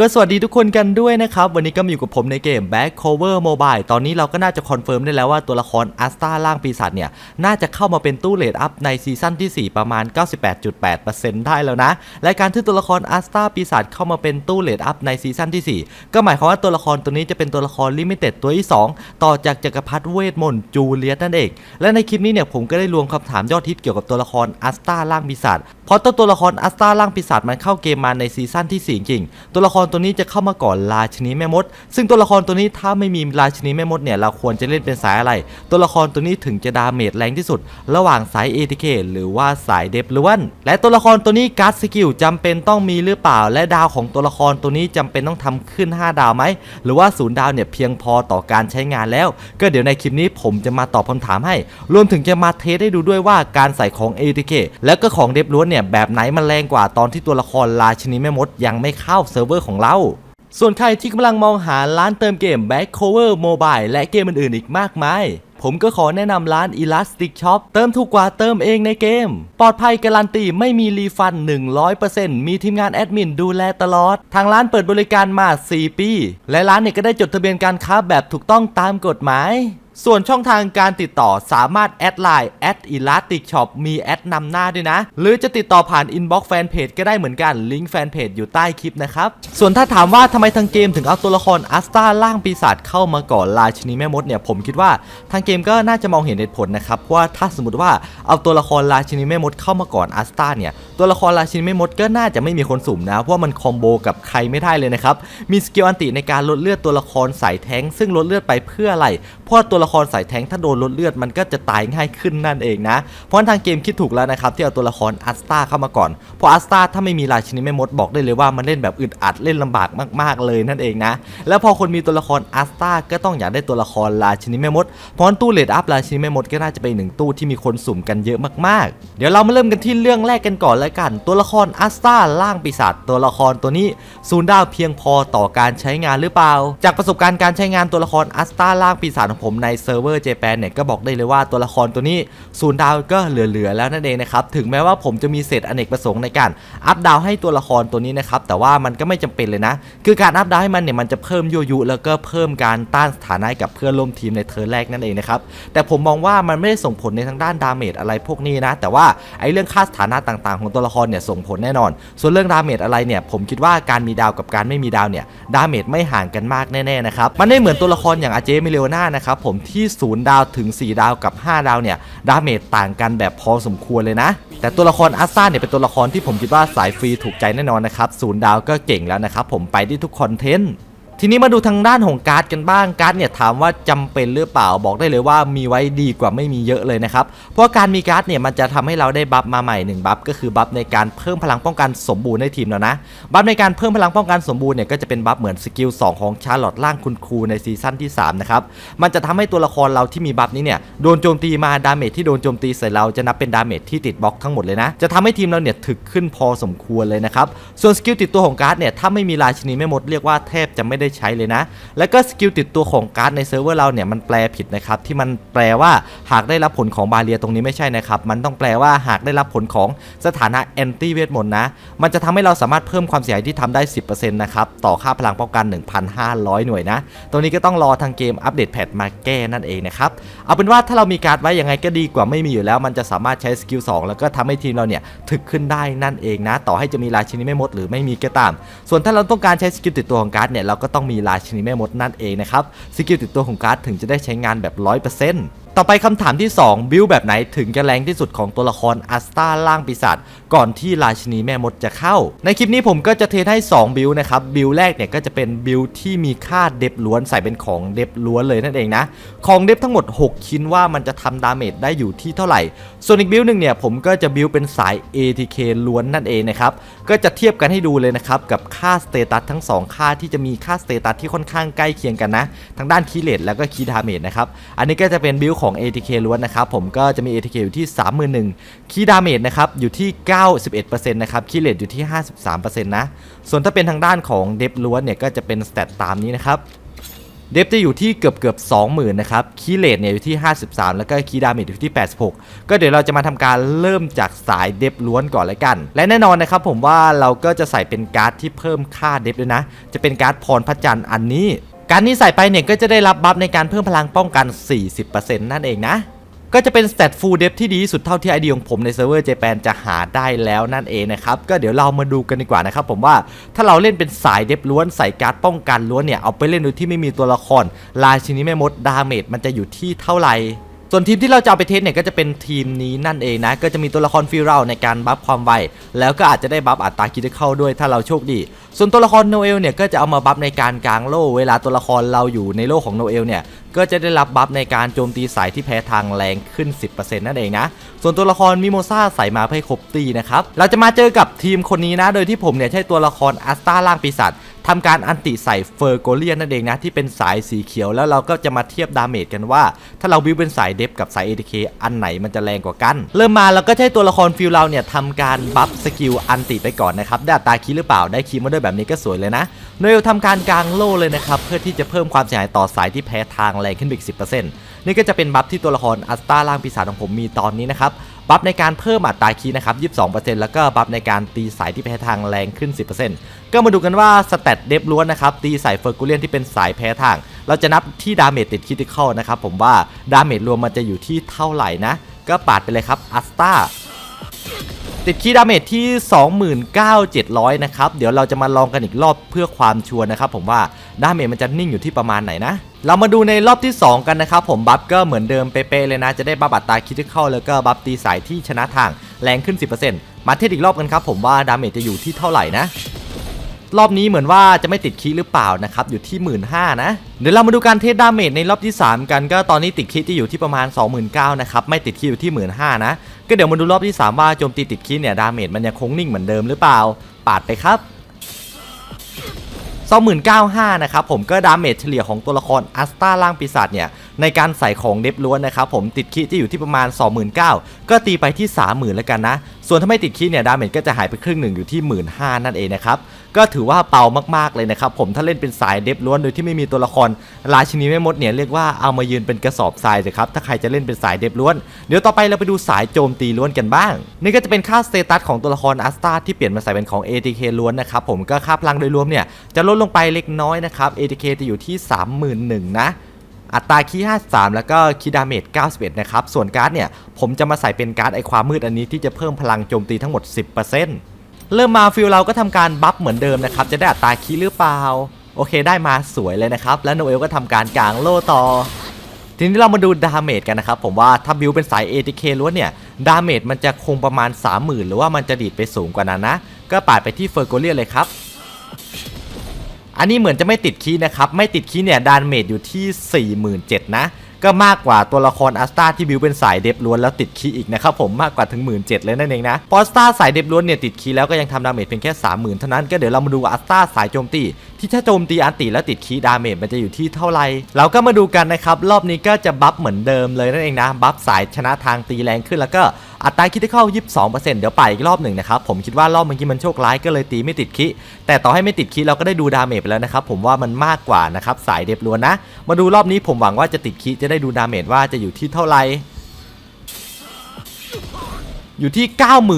ก็สวัสดีทุกคนกันด้วยนะครับ วันนี้ก็มาอยู่กับผมในเกม Back Cover Mobile ตอนนี้เราก็น่าจะคอนเฟิร์มได้แล้วว่าตัวละครอัสตาล่างปีศาจเนี่ย น่าจะเข้ามาเป็นตู้เลดอัพในซีซั่นที่ 4 ประมาณ 98.8%ได้แล้วนะ และการที่ตัวละครอัสตาปีศาจเข้ามาเป็นตู้เลดอัพในซีซั่นที่ 4 ก็หมายความว่าตัวละครตัวนี้จะเป็นตัวละครลิมิเต็ดตัวที่ 2 ต่อจากจักรพรรดิเวทมนต์จูเลียสนั่นเอง และในคลิปนี้เนี่ยผมก็ได้รวมคำถามยอดฮิตเกี่ยวกับตัวละครอัสตาล่างปีศาจเพราะตัวตัวละครอัสตาล่างปีศาจมันเข้าเกมมาในซีซั่นที่4จริงตัวละครตัวนี้จะเข้ามาก่อนราชินีแม่มด ซึ่งตัวละครตัวนี้ถ้าไม่มีราชินีแม่มดเนี่ยเราควรจะเล่นเป็นสายอะไร ตัวละครตัวนี้ถึงจะดาเมจแรงที่สุด ระหว่างสาย ATK หรือว่าสายเดฟล้วนและตัวละครตัวนี้การ์ดสกิลจำเป็นต้องมีหรือเปล่า และดาวของตัวละครตัวนี้จำเป็นต้องทำขึ้น 5 ดาวไหมหรือว่าศูนย์ดาวเนี่ยเพียงพอต่อการใช้งานแล้ว ก็เดี๋ยวในคลิปนี้ผมจะมาตอบคำถามให้ รวมถึงจะมาเทสให้ดูด้วยว่าการใส่ของ ATK แล้วก็ของเดฟล้วนเนี่ยแบบไหนมันแรงกว่าตอนที่ตัวละครราชินีแม่มดยังไม่เข้าเซิร์ฟเวอร์ของเรา ส่วนใครที่กำลังมองหาร้านเติมเกม Back Cover Mobile และเกมอื่นๆอีกมากมาย ผมก็ขอแนะนำร้าน Elastic Shop เติมถูกกว่าเติมเองในเกม ปลอดภัยการันตีไม่มีรีฟัน 100%มีทีมงานแอดมินดูแลตลอด ทางร้านเปิดบริการมา 4 ปี และร้านเนี่ยก็ได้จดทะเบียนการค้าแบบถูกต้องตามกฎหมาย ส่วนช่องทางการติดต่อสามารถแอดไลน์แอดอีลาติกช็อปมีแอดนำหน้าด้วยนะ หรือจะติดต่อผ่านอินบ็อกซ์แฟนเพจก็ได้เหมือนกัน ลิงก์แฟนเพจอยู่ใต้คลิปนะครับ ส่วนถ้าถามว่าทำไมทางเกมถึงเอาตัวละครอัสตาล่างปีศาจเข้ามาก่อนราชินีแม่มดเนี่ยผมคิดว่าทางเกมก็น่าจะมองเห็นเหตุผลนะครับเพราะว่าถ้าสมมติว่าเอาตัวละครราชินีแม่มดเข้ามาก่อนอัสตาเนี่ยตัวละครราชินีแม่มดก็น่าจะไม่มีคนสุ่มนะเพราะมันคอมโบกับใครไม่ได้เลยนะครับมีสกิลอันติในการลดเลือดตัวละครสายแท้งซึ่งลดเลือดไปเพื่ออะไรเพราะตัวละครสายแทงถ้าโดนลดเลือดมันก็จะตายง่ายขึ้นนั่นเองนะ เพราะทางเกมคิดถูกแล้วนะครับที่เอาตัวละครอัสตาเข้ามาก่อน เพราะอัสตาถ้าไม่มีราชินีแม่มดบอกได้เลยว่ามันเล่นแบบอึดอัดเล่นลำบากมาก ๆเลยนั่นเองนะ แล้วพอคนมีตัวละครอัสตาก็ต้องอยากได้ตัวละครราชินีแม่มด เพราะตู้เลดอัพราชินีแม่มดก็น่าจะเป็นหนึ่งตู้ที่มีคนสุ่มกันเยอะมากๆ เดี๋ยวเรามาเริ่มกันที่เรื่องแรกกันก่อนแล้วกัน ตัวละครอัสตาล่างปีศาจตัวละครตัวนี้ศูนย์ดาวเพียงพอต่อการใช้งานหรือเปล่า จากประสบการณ์การใช้งานตัวละครอัสตาล่างปีศาจของผมในเซิร์ฟเวอร์เจแปนเนี่ยก็บอกได้เลยว่าตัวละครตัวนี้ศูนย์ดาวก็เหลือๆแล้วนั่นเองนะครับถึงแม้ว่าผมจะมีเศษอเนกประสงค์ในการอัพดาวให้ตัวละครตัวนี้นะครับแต่ว่ามันก็ไม่จำเป็นเลยนะ คือการอัพดาวให้มันเนี่ยมันจะเพิ่มยั่วยุแล้วก็เพิ่มการต้านสถานะกับเพื่อนร่วมทีมในเทิร์แรกนั่นเองนะครับแต่ผมมองว่ามันไม่ได้ส่งผลในทางด้านดาเมจอะไรพวกนี้นะ แต่ว่าไอ้เรื่องค่าสถานะต่างๆ ของตัวละครเนี่ยส่งผลแน่นอน ส่วนเรื่องดาเมจอะไรเนี่ยผมคิดว่าการมีดาวกับการไม่มีดาวเนี่ยดาเมจไม่ห่างกันมากแน่ๆนะครับมันไม่เหมือนตัวละครอย่างอาเจมิเลวนานะครับผมที่ 0 ดาวถึง 4 ดาวกับ 5 ดาวเนี่ยดาเมจต่างกันแบบพอสมควรเลยนะ แต่ตัวละครอัสซ่าเนี่ยเป็นตัวละครที่ผมคิดว่าสายฟรีถูกใจแน่นอนนะครับศูนย์ดาวก็เก่งแล้วนะครับผมไปได้ทุกคอนเทนต์ ทีนี้มาดูทางด้านของการ์ดกันบ้างการ์ดเนี่ยถามว่าจำเป็นหรือเปล่าบอกได้เลยว่ามีไว้ดีกว่าไม่มีเยอะเลยนะครับ เพราะการมีการ์ดเนี่ยมันจะทำให้เราได้บัฟมาใหม่1บัฟก็คือบัฟในการเพิ่มพลังป้องกันสมบูรณ์ในทีมแล้วนะบัฟในการเพิ่มพลังป้องกันสมบูรณ์เนี่ยก็จะเป็นบัฟเหมือนสกิล2ของชาร์ลอตล่างคุณครูในซีซั่นที่3นะครับมันจะทำให้ตัวละครเราที่มีบัฟนี้เนี่ยโดนโจมตีมาดาเมจที่โดนโจมตีใส่เราจะนับเป็นดาเมจที่ติดบล็อกทั้งหมดเลยนะจะทำให้ทีมเราเนี่ยถึกขึ้นพอสมควรเลยนะครับส่วนสกิลติดตัวของการ์ดเนี่ยถ้าไม่มีราชินีแม่มดเรียกว่าแทบจะไม่ได้ใช้เลยนะ แล้วก็สกิลติดตัวของการ์ดในเซิร์ฟเวอร์เราเนี่ยมันแปลผิดนะครับที่มันแปลว่าหากได้รับผลของบาเรียตรงนี้ไม่ใช่นะครับมันต้องแปลว่าหากได้รับผลของสถานะแอนตี้เวทมนต์นะ มันจะทำให้เราสามารถเพิ่มความเสียหายที่ทำได้ 10%นะครับต่อค่าพลังป้องกัน 1,500 หน่วยนะตรงนี้ก็ต้องรอทางเกมอัปเดตแพทมาแก้นั่นเองนะครับเอาเป็นว่าถ้าเรามีการ์ดไว้ยังไงก็ดีกว่าไม่มีอยู่แล้ว มันจะสามารถใช้สกิล2แล้วก็ทำให้ทีมเราเนี่ยถึกขึ้นได้นั่นเองนะ ต่อให้จะมีราชินีแม่มดหรือไม่มีก็ตาม ส่วนถ้าเราต้องการใช้สกิลติดตัวของการ์ดเนี่ยเราก็ต้องมีลายชินีแม่มดนั่นเองนะครับสกิลติดตัวของการ์ดถึงจะได้ใช้งานแบบ 100% ต่อไปคำถามที่ 2 บิลแบบไหนถึงจะแรงที่สุดของตัวละครอัสตาล่างปีศาจก่อนที่ราชินีแม่มดจะเข้า ในคลิปนี้ผมก็จะเทให้ 2 บิลนะครับ บิลแรกเนี่ยก็จะเป็นบิลที่มีค่าเดฟล้วนใส่เป็นของเดฟล้วนเลยนั่นเองนะ ของเดฟทั้งหมด 6 ชิ้นว่ามันจะทำดาเมจได้อยู่ที่เท่าไหร่ ส่วนอีกบิลหนึ่งเนี่ยผมก็จะบิลเป็นสาย ATK ล้วนนั่นเองนะครับ ก็จะเทียบกันให้ดูเลยนะครับกับค่าสเตตัสทั้ง 2 ค่าที่จะมีค่าสเตตัสที่ค่อนข้างใกล้เคียงกันนะ ทั้งด้านคีเลตแล้วก็คีดาเมจนะครับ อันนี้ก็จะเป็นบิลของของ ATK ล้วนนะครับผมก็จะมี ATK อยู่ที่ 31,000คีดาเมจนะครับอยู่ที่ 91%นะครับคีเลตอยู่ที่ 53%นะส่วนถ้าเป็นทางด้านของเดฟล้วนเนี่ยก็จะเป็นสเตตตามนี้นะครับเดฟจะอยู่ที่เกือบเกือบ20,000นะครับ คีย์เลทเนี่ยอยู่ที่ 53 แล้วก็คีย์ดาเมจอยู่ที่ 86 ก็เดี๋ยวเราจะมาทำการเริ่มจากสายเดฟล้วนก่อนเลยกัน และแน่นอนนะครับผมว่าเราก็จะใส่เป็นการ์ดที่เพิ่มค่าเดฟด้วยนะ จะเป็นการ์ดพรพระจันทร์อันนี้ การนี้ใส่ไปเนี่ยก็จะได้รับบัฟในการเพิ่มพลังป้องกัน 40%นั่นเองนะ ก็จะเป็นสเตตฟูลเดฟที่ดีที่สุดเท่าที่ไอเดียของผมในเซิร์ฟเวอร์เจแปนจะหาได้แล้วนั่นเองนะครับ ก็เดี๋ยวเรามาดูกันดีกว่านะครับผมว่าถ้าเราเล่นเป็นสายเดฟล้วนใส่การ์ดป้องกันล้วนเนี่ยเอาไปเล่นโดยที่ไม่มีตัวละคร ลายชนิดแม่มดดาเมจมันจะอยู่ที่เท่าไหร่ ส่วนทีมที่เราจะเอาไปเทสเนี่ยก็จะเป็นทีมนี้นั่นเองนะ ก็จะมีตัวละครฟิเราในการบัฟความไว แล้วก็อาจจะได้บัฟอัตราคิดเข้าด้วยถ้าเราโชคดี ส่วนตัวละครโนเอลเนี่ยก็จะเอามาบัฟในการกลางโล่เวลาตัวละครเราอยู่ในโล่ของโนเอลเนี่ยก็จะได้รับบัฟในการโจมตีสายที่แพ้ทางแรงขึ้น 10%นั่นเองนะ ส่วนตัวละครมิโมซาใส่มาเพื่อครบตีนะครับ เราจะมาเจอกับทีมคนนี้นะ โดยที่ผมเนี่ยใช้ตัวละครอัสตาล่างปีศาจ ทำการอันติใส่เฟอร์โกเลียนนั่นเองนะที่เป็นสายสีเขียวแล้วเราก็จะมาเทียบดาเมจกันว่า ถ้าเราบิวเป็นสายเดฟกับสาย ATK อันไหนมันจะแรงกว่ากัน เริ่มมาเราก็ใช้ตัวละครฟิลเราเนี่ยทำการบัฟสกิลอันติไปก่อนนะครับได้ตาคีหรือเปล่าได้คีมาด้วยแบบนี้ก็สวยเลยนะโนเอลทำการกลางโล่เลยนะครับเพื่อที่จะเพิ่มความเสียหายต่อสายที่แพ้ทางแรงขึ้นไปอีก10%นี่ก็จะเป็นบัฟที่ตัวละครอัสตาล่างปีศาจของผมมีตอนนี้นะครับ บัฟในการเพิ่มอัตราคีย์นะครับ 22%แล้วก็บัฟในการตีสายที่แพ้ทางแรงขึ้น 10%ก็มาดูกันว่าสเตตเดฟล้วนนะครับ ตีสายเฟอร์กูเลียนที่เป็นสายแพ้ทาง เราจะนับที่ดาเมจติดคิติคอลนะครับผมว่าดาเมจรวมมันจะอยู่ที่เท่าไหร่นะ ก็ปาดไปเลยครับอัสตา ติดคีย์ดาเมจที่ 29,700 นะครับ เดี๋ยวเราจะมาลองกันอีกรอบเพื่อความชัวร์นะครับผมว่าดาเมจมันจะนิ่งอยู่ที่ประมาณไหนนะ เรามาดูในรอบที่ 2 กันนะครับผมบัฟก็เหมือนเดิมเป๊ะๆเลยนะ จะได้บัฟบัตตาคิดเข้าแล้วก็บัฟตีสายที่ชนะทางแรงขึ้น 10%มาเทสอีกรอบกันครับผมว่าดาเมจจะอยู่ที่เท่าไหร่นะ รอบนี้เหมือนว่าจะไม่ติดคีย์หรือเปล่านะครับอยู่ที่ 1 5ื่นนะเดี๋ยวเรามาดูการเทสดาเมจในรอบที่ 3 กันก็ตอนนี้ติดคีย์จะอยู่ที่ประมาณ 29,000นะครับไม่ติดคีย์อยู่ที่ 1 5ื่นนะก็เดี๋ยวมาดูรอบที่ 3 ว่าโจมตีติดคีย์เนี่ยดาเมจมันยังคงนิ่งเหมือนเดิมหรือเปล่า ปาดไปครับ29,500นะครับผมก็ดาเมจเฉลี่ยของตัวละครอัสตาล่างปีศาจเนี่ยในการใส่ของเดฟล้วนนะครับผมติดคีย์จะอยู่ที่ประมาณ 29,000 ก็ตีไปที่ 30,000แล้วกันนะ ส่วนถ้าไม่ติดคีย์เนี่ยดาเมจก็จะหายไปครึ่งหนึ่งอยู่ที่ 15,000 นั่นเองนะครับ ก็ถือว่าเบามากๆเลยนะครับผมถ้าเล่นเป็นสายเดฟล้วนโดยที่ไม่มีตัวละครราชินีแม่มดเนี่ยเรียกว่าเอามายืนเป็นกระสอบทรายเลยครับถ้าใครจะเล่นเป็นสายเดฟล้วน เดี๋ยวต่อไปเราไปดูสายโจมตีล้วนกันบ้าง นี่ก็จะเป็นค่าสเตตัสของตัวละครอัสตาที่เปลี่ยนมาใส่เป็นของ ATK ล้วนนะครับผมก็ค่าพลังโดยรวมเนี่ยจะลดลงไปเล็กน้อยนะครับ ATK จะอยู่ที่ 31,000นะอัตราคีย์53 แล้วก็คีย์ดาเมจ91 นะครับ ส่วนการ์ดเนี่ย ผมจะมาใส่เป็นการ์ดไอความมืดอันนี้ที่จะเพิ่มพลังโจมตีทั้งหมด 10% เริ่มมาฟิลเราก็ทำการบัฟเหมือนเดิมนะครับ จะได้อัตราคีย์หรือเปล่า โอเคได้มาสวยเลยนะครับ แล้วโนเอลก็ทำการกลางโล่ต่อ ทีนี้เรามาดูดาเมจกันนะครับ ผมว่าถ้าบิวเป็นสาย ATK ล้วนเนี่ย ดาเมจมันจะคงประมาณ 30,000 หรือว่ามันจะดีดไปสูงกว่านั้นนะ ก็ปาดไปที่เฟอร์โกเลียเลยครับอันนี้เหมือนจะไม่ติดคีย์นะครับ ไม่ติดคีย์เนี่ยดานเมจอยู่ที่ 47,000นะ ก็มากกว่าตัวละครอัสตาที่บิวเป็นสายเด็บล้วนแล้วติดคีย์อีกนะครับผมมากกว่าถึง 1 7ื่นเลยนั่นเองนะพออัสตาสายเด็บล้วนเนี่ยติดคีย์แล้วก็ยังทำดาเมจเพียงแค่ 30,000 เท่านั้นก็เดี๋ยวเรามาดูว่าอัสตาสายโจมตีที่ถ้าโจมตีอันติแล้วติดคีย์ดาเมจมันจะอยู่ที่เท่าไหร่เราก็มาดูกันนะครับรอบนี้ก็จะบัฟเหมือนเดิมเลยนั่นเองนะบัฟสายชนะทางตีแรงขึ้นแล้วก็อัตราคิดที่เข้า 22%เดี๋ยวไปอีกรอบหนึ่งนะครับผมคิดว่ารอบเมื่อกี้มันโชคร้ายก็เลยตีไม่ติดคิแต่ต่อให้ไม่ติดคิเราก็ได้ดูดาเมจไปแล้วนะครับผมว่ามันมากกว่านะครับสายเดฟล้วนนะ มาดูรอบนี้ผมหวังว่าจะติดคิจะได้ดูดาเมจว่าจะอยู่ที่เท่าไหร่ อยู่ที่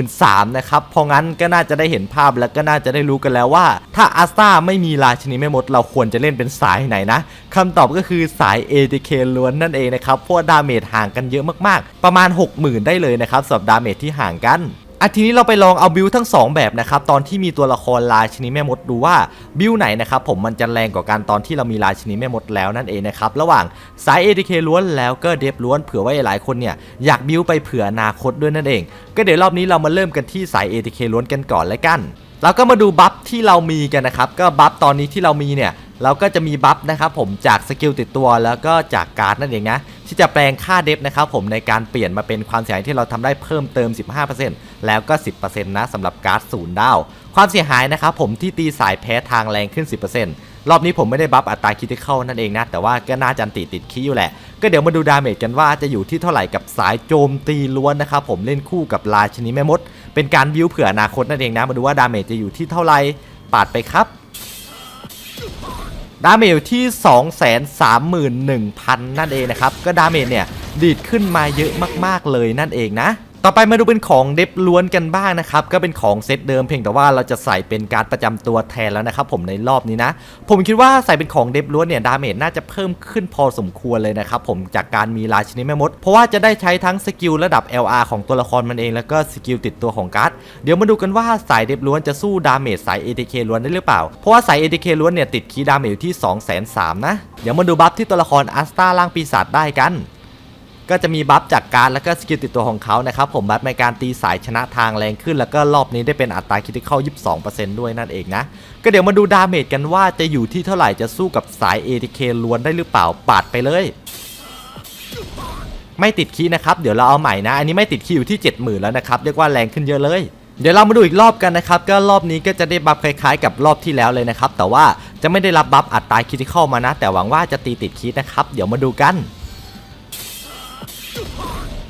93,000นะครับ เพราะงั้นก็น่าจะได้เห็นภาพและก็น่าจะได้รู้กันแล้วว่า ถ้าอาสตาไม่มีราชนีไม่มด เราควรจะเล่นเป็นสายไหนนะคำตอบก็คือสาย ATK ล้วนนั่นเองนะครับเพราะดาเมจห่างกันเยอะมากๆ ประมาณ 60,000 ได้เลยนะครับสำหรับดาเมจที่ห่างกัน อะทีนี้เราไปลองเอาบิลทั้ง 2 แบบนะครับตอนที่มีตัวละครราชินีแม่มดดูว่าบิลไหนนะครับผมมันจะแรงกว่ากันตอนที่เรามีราชินีแม่มดแล้วนั่นเองนะครับระหว่างสาย ATK ล้วนแล้วก็เดฟล้วนเผื่อว่าหลายคนเนี่ยอยากบิลไปเผื่ออนาคตด้วยนั่นเอง ก็เดี๋ยวรอบนี้เรามาเริ่มกันที่สาย ATK ล้วนกันก่อนเลยกันเราก็มาดูบัฟที่เรามีกันนะครับก็บัฟตอนนี้ที่เรามีเนี่ย เราก็จะมีบัฟนะครับผมจากสกิลติดตัวแล้วก็จากการ์ดนั่นเองนะที่จะแปลงค่าเดฟนะครับผมในการเปลี่ยนมาเป็นความเสียหายที่เราทำได้เพิ่มเติม 15%แล้วก็ 10%นะสำหรับการ์ดศูนย์ดาว ความเสียหายนะครับผมที่ตีสายแพ้ทางแรงขึ้น 10%รอบนี้ผมไม่ได้บัฟอัตราคิติเข้านั่นเองนะ แต่ว่าก็น่าจะติติดคีย์อยู่แหละ ก็เดี๋ยวมาดูดาเมจกันว่าจะอยู่ที่เท่าไหร่กับสายโจมตีล้วนนะครับผมเล่นคู่กับราชนีแม่มด เป็นการบิวเผื่ออนาคตนั่นเองนะมาดูว่าดาเมจจะอยู่ที่เท่าไหร่ปาดไปครับ ดาเมจอยู่ที่ 231,000 นั่นเองนะครับ ก็ดาเมจเนี่ยดีดขึ้นมาเยอะมากๆเลยนั่นเองนะ ต่อไปมาดูเป็นของเดฟล้วนกันบ้างนะครับ ก็เป็นของเซตเดิมเพียงแต่ว่าเราจะใส่เป็นการดประจำตัวแทนแล้วนะครับผมในรอบนี้นะ ผมคิดว่าใส่เป็นของเดฟล้วนเนี่ยดาเมจน่าจะเพิ่มขึ้นพอสมควรเลยนะครับผมจากการมีราชินีแม่มด เพราะว่าจะได้ใช้ทั้งสกิลระดับ LR ของตัวละครมันเองแล้วก็สกิลติดตัวของการ์ดเดี๋ยวมาดูกันว่าสายเดฟล้วนจะสู้ดาเมจสาย ATK ล้วนได้หรือเปล่า เพราะว่าสาย ATK ล้วนเนี่ยติดคีย์ดาเมจอยู่ที่2 3 0 0 0นะเดี๋ยวมาดูบัฟที่ตัวละครอัสตาล่างปีศาจได้กัน ก็จะมีบัฟจากการแล้วก็สกิลติดตัวของเขานะครับผมบัฟในการตีสายชนะทางแรงขึ้น แล้วก็รอบนี้ได้เป็นอัตราคิดที่เข้า 22%ด้วยนั่นเองนะ ก็เดี๋ยวมาดูดาเมจกันว่าจะอยู่ที่เท่าไหร่จะสู้กับสาย ATK ล้วนได้หรือเปล่าปาดไปเลย ไม่ติดคีย์นะครับเดี๋ยวเราเอาใหม่นะ อันนี้ไม่ติดคีย์อยู่ที่ 70,000 แล้วนะครับเรียกว่าแรงขึ้นเยอะเลยเดี๋ยวเรามาดูอีกรอบกันนะครับ ก็รอบนี้ก็จะได้บัฟคล้ายๆ กับรอบที่แล้วเลยนะครับ แต่ว่าจะไม่ได้รับบัฟอัตราคิดเข้ามานะ แต่หวังว่าจะตีติดคีย์นะครับ เดี๋ยวมาดูกัน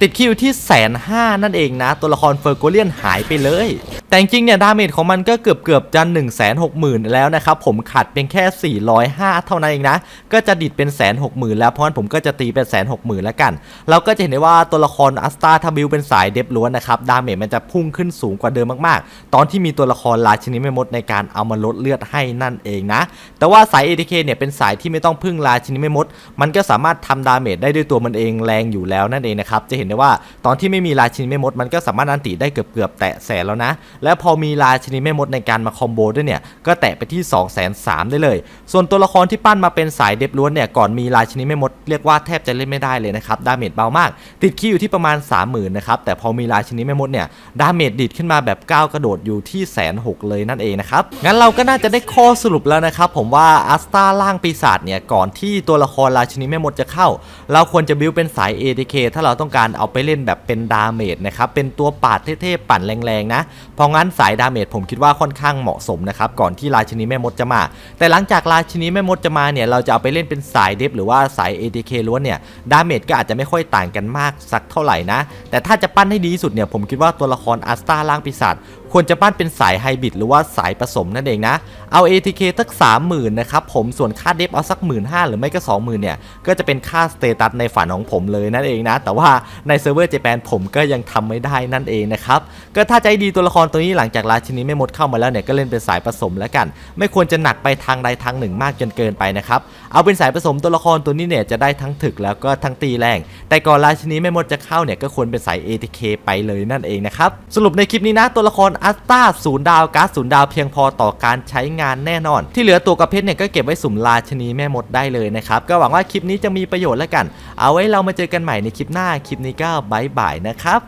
ติดคิวที่แสนห้านั่นเองนะ ตัวละครเฟอร์โกเลียนหายไปเลย แต่จริงเนี่ยดาเมจของมันก็เกือบเกือบจะ1 6 0 0 0 0 แล้วนะครับผมขัดเป็นแค่ 405 เท่านั้นเองนะ ก็จะดิดเป็นแสนหกหมื่นแล้วเพราะฉะนั้นผมก็จะตีเป็นแสนหกหมื่นแล้วกัน เราก็จะเห็นได้ว่าตัวละครอัสตาทาบิลเป็นสายเดฟล้วนนะครับดาเมจมันจะพุ่งขึ้นสูงกว่าเดิมมากๆ ตอนที่มีตัวละครราชินีแม่มดในการเอามาลดเลือดให้นั่นเองนะ แต่ว่าสาย ATK เนี่ยเป็นสายที่ไม่ต้องพึ่งราชินีแม่มด มันก็สามารถทำดาเมจได้ด้วยตัวมันเองแรงอยู่แล้วนั่นเองนะครับจะเห็นได้ว่าตอนที่ไม่มีราชินีแม่มดมันก็สามารถอันติได้เกือบเกือบแตะแสนแล้วนะแล้วพอมีราชินีแม่มดในการมาคอมโบด้วยเนี่ยก็แตะไปที่2 3 0 0 0ได้เลย ส่วนตัวละครที่ปั้นมาเป็นสายเดฟล้วนเนี่ยก่อนมีราชินีแม่มดเรียกว่าแทบจะเล่นไม่ได้เลยนะครับดาเมจเบามาก ติดคีย์อยู่ที่ประมาณ 30,000นะครับแต่พอมีราชินีแม่มดเนี่ยดาเมจดีดขึ้นมาแบบก้าวกระโดดอยู่ที่แสนหกเลยนั่นเองนะครับงั้นเราก็น่าจะได้ข้อสรุปแล้วนะครับผมว่าอัสตาล่างปีศาจเนี่ยก่อนที่ตัวละครราชินีแม่มดจะเข้า เราควรจะบิวเป็นสาย ATK ถ้าเราต้องการเอาไปเล่นแบบเป็นดาเมจนะครับเป็นตัวปาดเท่ๆปั่นแรงๆนะพราะงั้นสายดาเมจผมคิดว่าค่อนข้างเหมาะสมนะครับก่อนที่ราชินีแม่มดจะมา แต่หลังจากราชินีแม่มดจะมาเนี่ยเราจะเอาไปเล่นเป็นสายเดฟหรือว่าสาย ATK ล้วนเนี่ยดาเมจก็อาจจะไม่ค่อยต่างกันมากสักเท่าไหร่นะแต่ถ้าจะปั้นให้ดีที่สุดเนี่ยผมคิดว่าตัวละครอัสตาล่างปีศาจ ควรจะปั้นเป็นสายไฮบริดหรือว่าสายผสมนั่นเองนะ เอา ATK สัก30,000นะครับผมส่วนค่าเดฟเอาสัก 15,000หรือไม่ก็ 20,000เนี่ยก็จะเป็นค่าสเตตัสในฝันของผมเลยนั่นเองนะ แต่ว่าในเซิร์ฟเวอร์เจแปนผมก็ยังทำไม่ได้นั่นเองนะครับก็ถ้าใจดีตัวละครตัวนี้หลังจากราชินีไม่หมดเข้ามาแล้วเนี่ยก็เล่นเป็นสายผสมแล้วกัน ไม่ควรจะหนักไปทางใดทางหนึ่งมากจนเกินไปนะครับ เอาเป็นสายผสมตัวละครตัวนี้เนี่ยจะได้ทั้งถึกแล้วก็ทั้งตีแรง แต่ก่อนราชินีไม่มดจะเข้าเนี่ยก็ควรเป็นสาย ATK ไปเลยนั่นเองนะครับสรุปในคลิปนี้นะตัวละครอัสตาศูนย์ดาวการ์ดศูนย์ดาวเพียงพอต่อการใช้งานแน่นอน ที่เหลือตัวกระเพชรเนี่ยก็เก็บไว้สุ่มราชินีแม่มดได้เลยนะครับก็หวังว่าคลิปนี้จะมีประโยชน์แล้วกัน เอาไว้เรามาเจอกันใหม่ในคลิปหน้าคลิปนี้ก็บายบายนะครับ